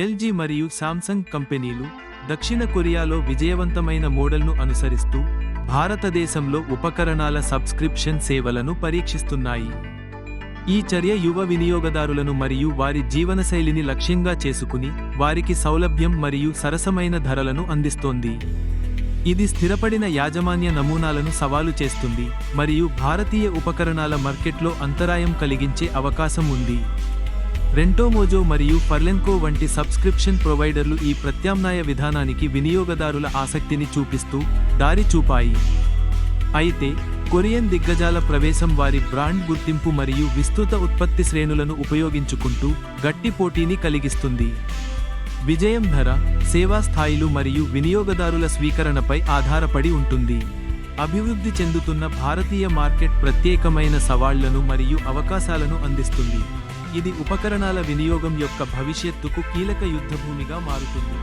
LG మరియు Samsung కంపెనీలు దక్షిణ కొరియాలో విజయవంతమైన మోడల్ను అనుసరిస్తూ భారతదేశంలో ఉపకరణాల సబ్స్క్రిప్షన్ సేవలను పరీక్షిస్తున్నాయి. ఈ చర్య యువ వినియోగదారులను మరియు వారి జీవనశైలిని లక్ష్యంగా చేసుకుని వారికి సౌలభ్యం మరియు సరసమైన ధరలను అందిస్తోంది. ఇది స్థిరపడిన యాజమాన్య నమూనాలను సవాలు చేస్తుంది మరియు భారతీయ ఉపకరణాల మార్కెట్లో అంతరాయం కలిగించే అవకాశం ఉంది. రెంటోమోజో మరియు ఫర్లెన్కో వంటి సబ్స్క్రిప్షన్ ప్రొవైడర్లు ఈ ప్రత్యామ్నాయ విధానానికి వినియోగదారుల ఆసక్తిని చూపిస్తూ దారి చూపాయి. అయితే కొరియన్ దిగ్గజాల ప్రవేశం వారి బ్రాండ్ గుర్తింపు మరియు విస్తృత ఉత్పత్తి శ్రేణులను ఉపయోగించుకుంటూ గట్టి పోటీని కలిగిస్తుంది. విజయం ధర సేవా స్థాయిలు మరియు వినియోగదారుల స్వీకరణపై ఆధారపడి ఉంటుంది. అభివృద్ధి చెందుతున్న భారతీయ మార్కెట్ ప్రత్యేకమైన సవాళ్ళను మరియు అవకాశాలను అందిస్తుంది. ఇది ఉపకరణాల వినియోగం యొక్క భవిష్యత్తుకు కీలక యుద్ధభూమిగా మారుతుంది.